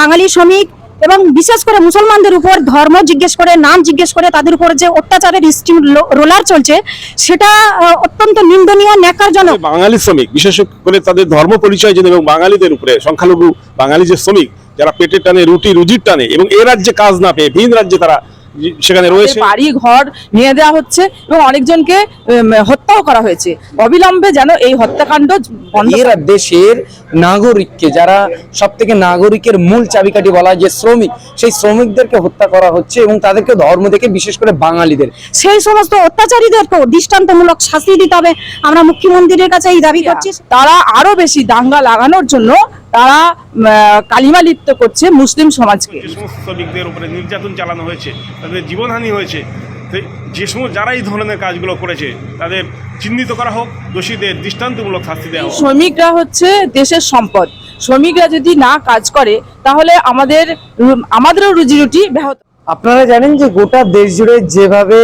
বাঙালি শ্রমিক এবং বিশেষ করে মুসলমানদের উপর ধর্ম জিজ্ঞেস করে, নাম জিজ্ঞেস করে, তাদের উপর যে অত্যাচারের স্টিম রোলার চলছে, সেটা অত্যন্ত নিন্দনীয়, ন্যাকারজনক। বাঙালি শ্রমিক, বিশেষ করে তাদের ধর্ম পরিচয় যেন এবং বাঙালিদের উপরে সংখ্যালঘু বাঙালি যে শ্রমিক, যারা পেটের টানে, রুটি, রুজির টানে, এবং এ রাজ্যে কাজ না পেয়ে ভিন রাজ্যে তারা সেখানে রয়েছে। বাড়ি ঘর নিয়ে দেওয়া হচ্ছে এবং অনেকজনকে হত্যাও করা হয়েছে। অবিলম্বে যেন এই হত্যাকাণ্ড এরা দেশের নাগরিককে যারা সব থেকে নাগরিকের মূল চাবিকাঠি বলা হয় যে শ্রমিক সেই শ্রমিকদেরকে হত্যা করা হচ্ছে এবং তাদেরকে ধর্ম থেকে বিশেষ করে বাঙালিদের। সেই সমস্ত অত্যাচারীদেরকেও দৃষ্টান্তমূলক শাস্তি দিতে হবে। আমরা মুখ্যমন্ত্রীর কাছে এই দাবি করছি তারা আরও বেশি দাঙ্গা লাগানোর জন্য তারা কালিমা লিপ্ত করছে মুসলিম সমাজকে। যে সমস্ত শ্রমিকদের উপরে নির্যাতন চালানো হয়েছে তাদের জীবনহানি হয়েছে যে সমস্ত যারা এই ধরনের কাজগুলো করেছে তাদের চিহ্নিত করা হোক দোষীদের দৃষ্টান্তমূলক শাস্তি দেওয়া হোক। শ্রমিকরা হচ্ছে দেশের সম্পদ। শ্রমিকরা যদি না কাজ করে তাহলে আমাদের আমাদেরও রুজি রুটি ব্যাহত আপনারা জানেন যে গোটা দেশ জুড়ে যেভাবে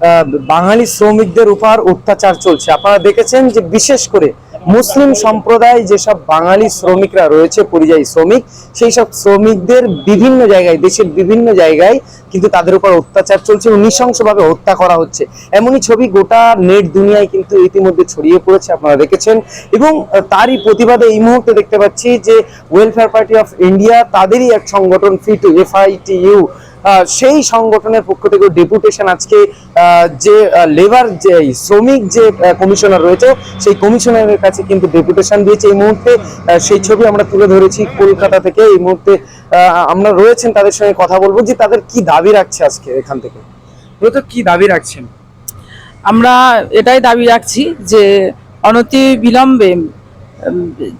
আহ, বাঙালি শ্রমিকদের উপর অত্যাচার চলছে আপনারা দেখেছেন যে বিশেষ করে মুসলিম সম্প্রদায় যেসব বাঙালি শ্রমিকরা রয়েছে পরিযায়ী শ্রমিক সেই সব শ্রমিকদের বিভিন্ন জায়গায় দেশের বিভিন্ন জায়গায় কিন্তু তাদের উপর অত্যাচার চলছে এবং নৃশংসভাবে হত্যা করা হচ্ছে। এমনই ছবি গোটা নেট দুনিয়ায় কিন্তু ইতিমধ্যে ছড়িয়ে পড়েছে আপনারা দেখেছেন। এবং তারই প্রতিবাদে এই মুহূর্তে দেখতে পাচ্ছি যে ওয়েলফেয়ার পার্টি অফ ইন্ডিয়া তাদেরই এক সংগঠন ফিটু এফআইটিইউ আহ, সেই সংগঠনের পক্ষ থেকে ডেপুটেশন আজকে যে লেবার যে শ্রমিক যে কমিশনার রয়েছে সেই কমিশনারের কাছে কিন্তু ডেপুটেশন দিয়েছে এই মুহূর্তে। সেই ছবি আমরা তুলে ধরেছি কলকাতা থেকে এই মুহূর্তে। আমরা রয়েছেন তাদের সঙ্গে কথা বলব যে তাদের কি দাবি রাখছে আজকে এখান থেকে? মূলত কি দাবি রাখছেন? আমরা এটাই দাবি রাখছি যে অনতি বিলম্বে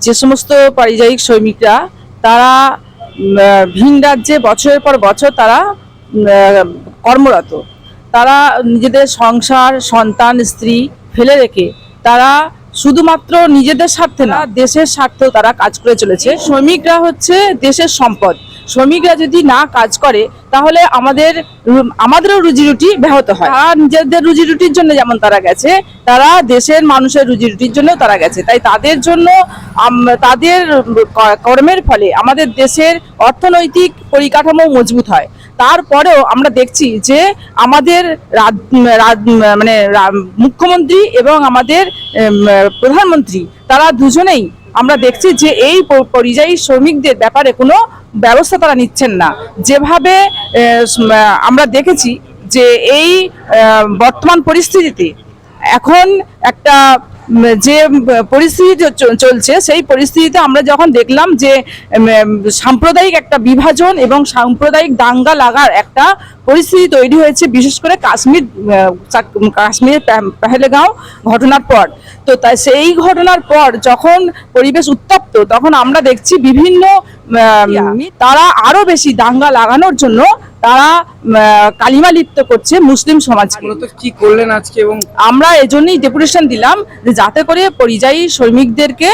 যে সমস্ত পারিযায়িক শ্রমিকরা তারা ভিন রাজ্যে বছরের পর বছর তারা কর্মরত। তারা নিজেদের সংসার, সন্তান, স্ত্রী ফেলে রেখে তারা শুধুমাত্র নিজেদের স্বার্থে না, দেশের স্বার্থেও তারা কাজ করে চলেছে। শ্রমিকরা হচ্ছে দেশের সম্পদ। শ্রমিকরা যদি না কাজ করে, তাহলে আমাদের আমাদেরও রুজি রুটি ব্যাহত হয়। তারা নিজেদের রুজি রুটির জন্য যেমন তারা গেছে, তারা দেশের মানুষের রুজি রুটির জন্য তারা গেছে। তাই তাদের জন্য তাদের কর্মের ফলে আমাদের দেশের অর্থনৈতিক পরিকাঠামো মজবুত হয়। তারপরেও আমরা দেখছি যে আমাদের মানে মুখ্যমন্ত্রী এবং আমাদের প্রধানমন্ত্রী, তারা দুজনেই আমরা দেখছি যে এই পরিযায়ী শ্রমিকদের ব্যাপারে কোনো ব্যবস্থা তারা নিচ্ছেন না। যেভাবে আমরা দেখেছি যে এই বর্তমান পরিস্থিতিতে এখন একটা যে পরিস্থিতি চলছে সেই পরিস্থিতিতে আমরা যখন দেখলাম যে সাম্প্রদায়িক একটা বিভাজন এবং সাম্প্রদায়িক দাঙ্গা লাগার একটা পরিস্থিতি তৈরি হয়েছে বিশেষ করে কাশ্মীর আহ, চাক- কাশ্মীরের পেহ- ঘটনার পর। তো তাই সেই ঘটনার পর যখন পরিবেশ উত্তপ্ত তখন আমরা দেখছি বিভিন্ন তারা আরও বেশি দাঙ্গা লাগানোর জন্য তারা কালিমা লিপ্ত করছে মুসলিম সমাজকে। কি করলেন আজকে এবং আমরা এজন্যই ডেপুটেশন দিলাম যে যাতে করে পরিযায়ী শ্রমিকদেরকে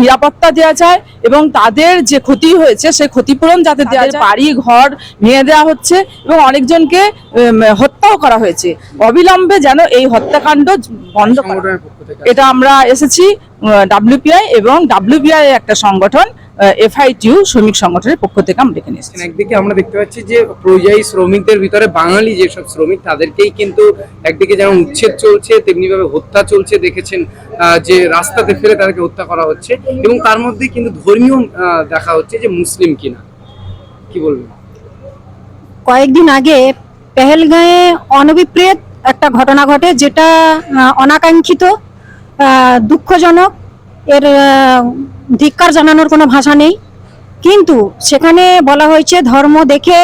নিরাপত্তা দেওয়া যায় এবং তাদের যে ক্ষতি হয়েছে সেই ক্ষতিপূরণ যাতে দেওয়া যায়। বাড়ি ঘর নিয়ে দেওয়া হচ্ছে এবং অনেকজনকে হত্যাও করা হয়েছে। অবিলম্বে যেন এই হত্যাকাণ্ড বন্ধ এটা আমরা এসেছি ডাব্লিউপিআই এবং ডাব্লিউপিআই একটা সংগঠন। এফআইটিউ শ্রমিক সংগঠনের পক্ষ থেকে আমরা ডেকে নিয়ে এসেছি একদিকে আমরা দেখতে পাচ্ছি যে পরিযায়ী শ্রমিকদের ভিতরে বাঙালি যেসব শ্রমিক তাদেরকেই কিন্তু একদিকে যেমন উচ্ছেদ চলছে তেমনি ভাবে হত্যা চলছে দেখেছেন যে রাস্তাতে ফেলে তাদেরকে হত্যা করা হচ্ছে এবং তার মধ্যে কিন্তু ধর্মীয় দেখা হচ্ছে যে মুসলিম কিনা। কি বলবেন? কয়েকদিন আগে পেহেলগাঁয়ে অনভিপ্রেত একটা ঘটনা ঘটে যেটা অনাকাঙ্ক্ষিত দুঃখজনক। এর ধিক্কার জানানোর কোনো ভাষা নেই। কিন্তু সেখানে বলা হয়েছে ধর্ম দেখে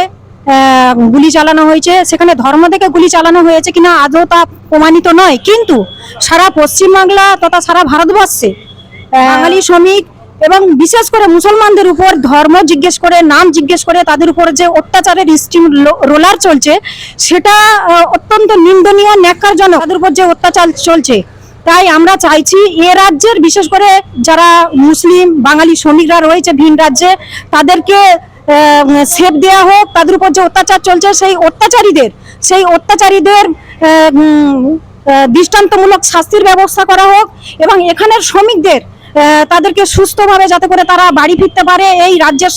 গুলি চালানো হয়েছে। সেখানে ধর্ম দেখে গুলি চালানো হয়েছে কিনা আদৌ তা প্রমাণিত নয়। কিন্তু সারা পশ্চিমবাংলা তথা সারা ভারতবর্ষে বাঙালি শ্রমিক এবং বিশেষ করে মুসলমানদের উপর ধর্ম জিজ্ঞেস করে, নাম জিজ্ঞেস করে, তাদের উপর যে অত্যাচারের স্টিম রোলার চলছে, সেটা অত্যন্ত নিন্দনীয়, ন্যাক্কারজনক। তাদের উপর যে অত্যাচার চলছে তাই আমরা চাইছি এ রাজ্যের, বিশেষ করে যারা মুসলিম বাঙালি শ্রমিকরা রয়েছে ভিন রাজ্যে, তাদেরকে সেফ দেওয়া হোক, তাদের উপর যে অত্যাচার চলছে, সেই অত্যাচারীদের সেই অত্যাচারীদের দৃষ্টান্তমূলক শাস্তির ব্যবস্থা করা হোক এবং এখানের শ্রমিকদের তাদেরকে সুস্থভাবে যাতে করে তারা বাড়ি ফিরতে পারে, এই রাজ্যের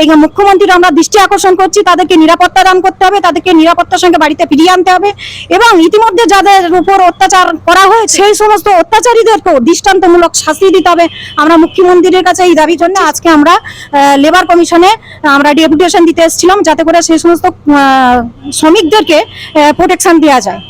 এই মুখ্যমন্ত্রীর আমরা দৃষ্টি আকর্ষণ করছি, তাদেরকে নিরাপত্তা দান করতে হবে, তাদেরকে নিরাপত্তার সঙ্গে বাড়িতে ফিরিয়ে আনতে হবে এবং ইতিমধ্যে যাদের উপর অত্যাচার করা হয়েছে, সেই সমস্ত অত্যাচারীদেরকেও দৃষ্টান্তমূলক শাস্তি দিতে হবে। আমরা মুখ্যমন্ত্রীর কাছে এই দাবির জন্য আজকে আমরা লেবার কমিশনে আমরা ডেপুটেশন দিতে এসেছিলাম, যাতে করে সেই সমস্ত শ্রমিকদেরকে প্রোটেকশন দেওয়া যায়।